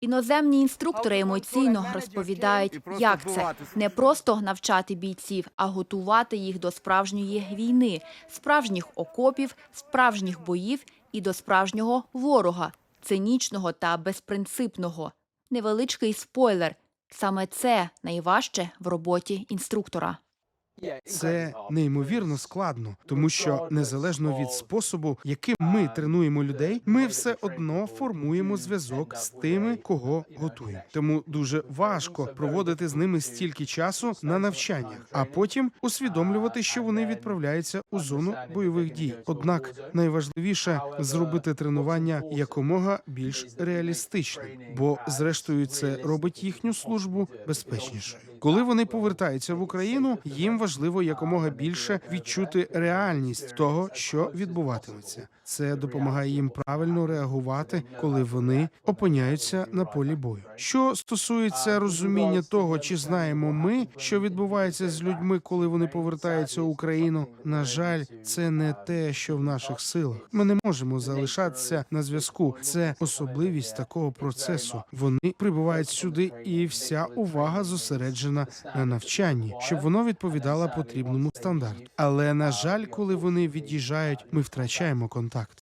Іноземні інструктори емоційно розповідають, як це не просто навчати бійців, а готувати їх до справжньої війни, справжніх окопів, справжніх боїв і до справжнього ворога, цинічного та безпринципного. Невеличкий спойлер. Саме це найважче в роботі інструктора. Це неймовірно складно, тому що незалежно від способу, яким ми тренуємо людей, ми все одно формуємо зв'язок з тими, кого готуємо. Тому дуже важко проводити з ними стільки часу на навчаннях, а потім усвідомлювати, що вони відправляються у зону бойових дій. Однак найважливіше зробити тренування якомога більш реалістичним, бо зрештою це робить їхню службу безпечнішою. Коли вони повертаються в Україну, їм важливо якомога більше відчути реальність того, що відбуватиметься. Це допомагає їм правильно реагувати, коли вони опиняються на полі бою. Що стосується розуміння того, чи знаємо ми, що відбувається з людьми, коли вони повертаються в Україну, на жаль, це не те, що в наших силах. Ми не можемо залишатися на зв'язку. Це особливість такого процесу. Вони прибувають сюди, і вся увага зосереджена на навчанні, щоб воно відповідало потрібному стандарту. Але на жаль, коли вони від'їжджають, ми втрачаємо контакт.